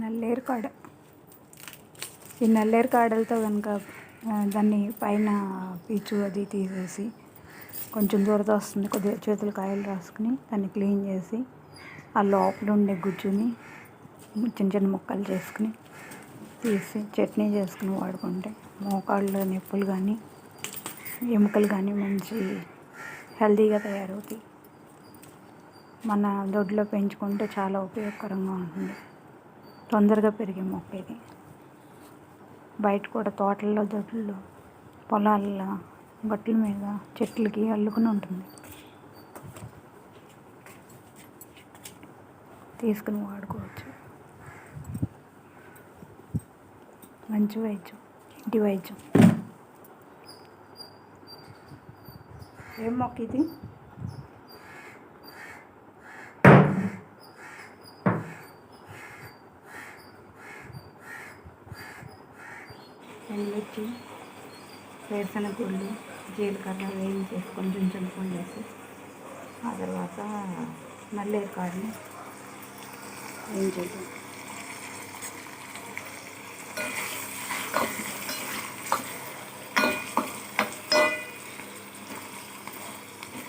నల్లేరు కాడ. ఈ నల్లేరు కాడలతో కనుక దాన్ని పైన పీచు అది తీసేసి కొంచెం దురద వస్తుంది. కొద్దిగా చేతులు కాయలు రాసుకుని దాన్ని క్లీన్ చేసి ఆ లోపల ఉండే గుజ్జుని చిన్న చిన్న ముక్కలు చేసుకుని తీసి చట్నీ చేసుకుని వాడుకుంటే మోకాళ్ళ నొప్పులు కానీ ఎముకలు కానీ మంచి హెల్తీగా తయారవుతాయి. మన దొడ్లో పెంచుకుంటే చాలా ఉపయోగకరంగా ఉంటుంది. తొందరగా పెరిగే మొక్క ఇది. బయట కూడా తోటల్లో దొడ్లలో పొలాల్లో గట్ల మీద చెట్లకి అల్లుకుని ఉంటుంది. తీసుకుని వాడుకోవచ్చు. మంచి వైద్యం ఇంటి వైద్యం. ఏం మొక్క ఇది? ఎండుమిర్చి వేరుశనగ గుళ్ళు జీలకర్ర వేయించేసి కొంచెం చింతపండు వేసి ఆ తర్వాత మళ్ళీ కాడని వేయించేది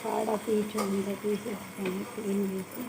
కాడ పీచు అంతా తీసేసుకొని క్లీన్ చేసి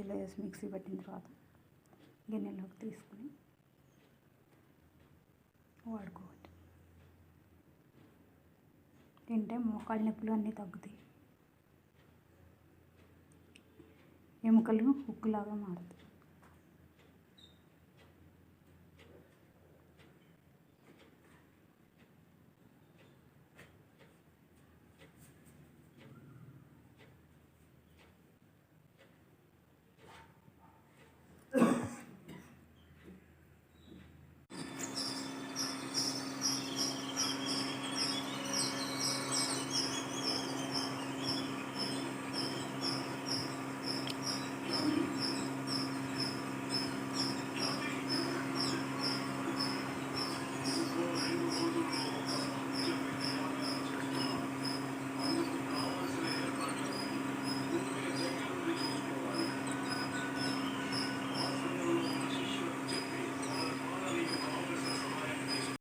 మిక్సీలో వేసి మిక్సీ పట్టిన తర్వాత గిన్నెలోకి తీసుకుని వాడుకోవచ్చు. తింటే మోకాళ్ళ నొప్పులు అన్నీ తగ్గుతాయి. ఎముకలు ఉక్కులాగా మారుతాయి.